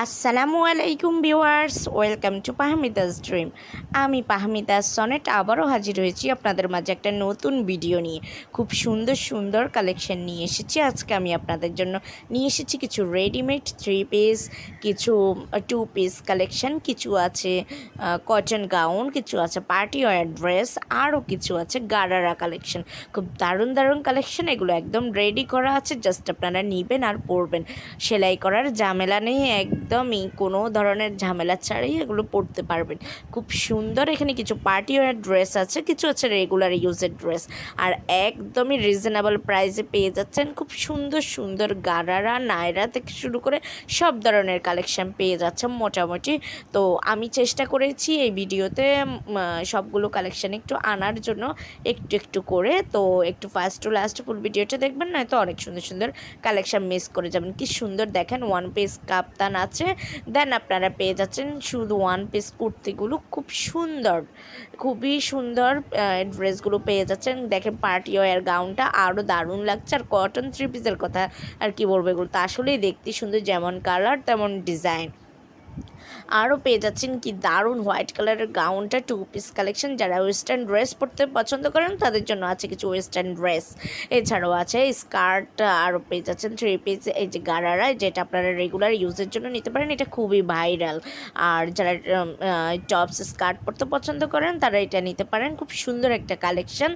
আসসালামু আলাইকুম viewers, welcome to Fahmida's dream. আমি পাহমিদাস সনেট, আবারও হাজির হয়েছি আপনাদের মাঝে একটা নতুন ভিডিও নিয়ে। খুব সুন্দর সুন্দর কালেকশন নিয়ে এসেছি। আজকে আমি আপনাদের জন্য নিয়ে এসেছি কিছু রেডিমেড থ্রি পিস কিছু টু পিস কালেকশন কিছু আছে কটন গাউন কিছু আছে পার্টি ওয়ার ড্রেস আরও কিছু আছে গারারা কালেকশন খুব দারুণ দারুণ কালেকশন এগুলো একদম রেডি করা আছে। জাস্ট আপনারা নেবেন আর পরবেন। সেলাই করার ঝামেলা নেই একদমই কোনো ধরনের ঝামেলা ছাড়াই এগুলো পরতে পারবেন। খুব সুন্দর এখানে কিছু পার্টি ওয়ার ড্রেস আছে, কিছু আছে রেগুলার ইউজের ড্রেস। আর একদমই রিজনেবল প্রাইসে পেয়ে যাচ্ছেন, খুব সুন্দর সুন্দর গারারা, নায়রা থেকে শুরু করে সব ধরনের কালেকশন পেয়ে যাচ্ছে মোটামুটি। তো আমি চেষ্টা করেছি এই ভিডিওতে সবগুলো কালেকশান একটু আনার জন্য একটু একটু করে। তো একটু ফার্স্ট টু লাস্ট ফুল ভিডিওটা দেখবেন না তো অনেক সুন্দর সুন্দর কালেকশান মিস করে যাবেন। কি সুন্দর দেখেন ওয়ান পিস কাপ্তান আছে দেন আপনারা পেয়ে যাচ্ছেন শুধু ওয়ান পিস কুর্তিগুলো। খুব সুন্দর, খুবই সুন্দর ড্রেসগুলো পেয়ে যাচ্ছেন। দেখেন পার্টি ওয়ার গাউনটা আরও দারুণ লাগছে। আর কটন থ্রি পিসের কথা আর কি বলব এগুলো? তো আসলেই দেখতে সুন্দর, যেমন কালার তেমন ডিজাইন আরও পেয়ে যাচ্ছেন কি দারুণ হোয়াইট কালারের গাউনটা, টু পিস কালেকশন। যারা ওয়েস্টার্ন ড্রেস পরতে পছন্দ করেন, তাদের জন্য আছে কিছু ওয়েস্টার্ন ড্রেস। এছাড়াও আছে স্কার্ট, আরও পেয়ে যাচ্ছেন থ্রি পিস। এই যে গারারা, যেটা আপনারা রেগুলার ইউজের জন্য নিতে পারেন, এটা খুবই ভাইরাল। আর যারা টপস, স্কার্ট পরতে পছন্দ করেন, তারা এটা নিতে পারেন। খুব সুন্দর একটা কালেকশন।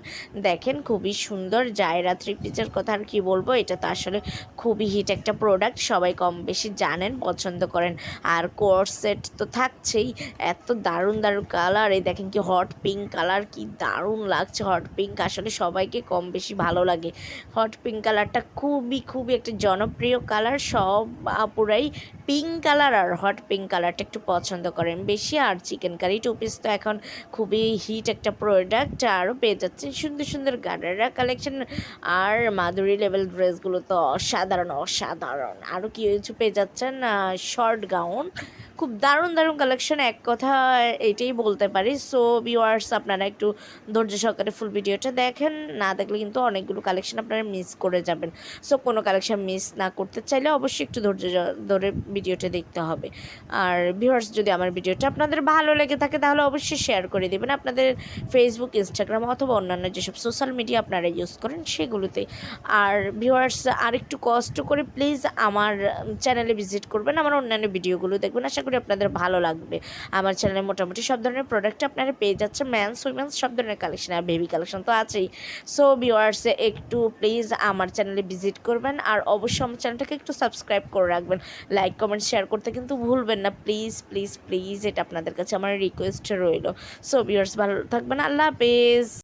দেখেন, খুবই সুন্দর জায়রা থ্রি পিসের কথা আর কি বলব, এটা তো আসলে খুবই হিট একটা প্রোডাক্ট। সবাই কম বেশি জানেন, পছন্দ করেন। আর কোর্স সেট তো থাকছেই। এত দারুণ দারুণ কালার এই দেখেন কি হট পিঙ্ক কালার কি দারুণ লাগছে হট পিঙ্ক আসলে সবাইকে কম বেশি ভালো লাগে। হট পিঙ্ক কালারটা খুবই খুবই একটা জনপ্রিয় কালার সব আপুরাই পিঙ্ক কালার আর হট পিঙ্ক কালারটা একটু পছন্দ করেন। বেশি আর চিকেন কারি টু পিস তো এখন খুবই হিট একটা প্রোডাক্ট আরও পেয়ে যাচ্ছে সুন্দর সুন্দর গার্ডাররা কালেকশন আর মাধুরী লেভেল ড্রেসগুলো তো অসাধারণ অসাধারণ। আরও কিছু পেয়ে যাচ্ছেন? শর্ট গাউন খুব দারুণ দারুণ কালেকশন এক কথা এটাই বলতে পারি। সো ভিউয়ার্স আপনারা একটু ধৈর্য সহকারে ফুল ভিডিওটা দেখেন। না দেখলে কিন্তু অনেকগুলো কালেকশন আপনারা মিস করে যাবেন। সো কোনো কালেকশন মিস না করতে চাইলে অবশ্যই একটু ধৈর্য ধরে ভিডিওটা দেখতে হবে। আর ভিউয়ার্স যদি আমার ভিডিওটা আপনাদের ভালো লেগে থাকে তাহলে অবশ্যই শেয়ার করে দেবেন। আপনাদের ফেসবুক ইনস্টাগ্রাম অথবা অন্যান্য যেসব সোশ্যাল মিডিয়া আপনারা ইউজ করেন সেগুলোতে। আর ভিউয়ার্স আর একটু কষ্ট করে প্লিজ আমার চ্যানেলে ভিজিট করবেন, আমার অন্যান্য ভিডিওগুলো দেখবেন। আশা করি আপনাদের ভালো লাগবে। আমার চ্যানেলে মোটামুটি সব ধরনের প্রোডাক্ট আপনারা পেয়ে যাচ্ছে ম্যানস উইমেন্স সব ধরনের কালেকশন আর বেবি কালেকশন তো আছেই। সো ভিউয়ার্স একটু প্লিজ আমার চ্যানেলে ভিজিট করবেন। আর অবশ্যই আমার চ্যানেলটাকে একটু সাবস্ক্রাইব করে রাখবেন। লাইক কমেন্ট শেয়ার করতে কিন্তু ভুলবেন না। প্লিজ প্লিজ প্লিজ এটা আপনাদের কাছে আমার রিকোয়েস্ট রইল। সো ভিউয়ার্স ভালো থাকবেন। আল্লাহ হাফেজ।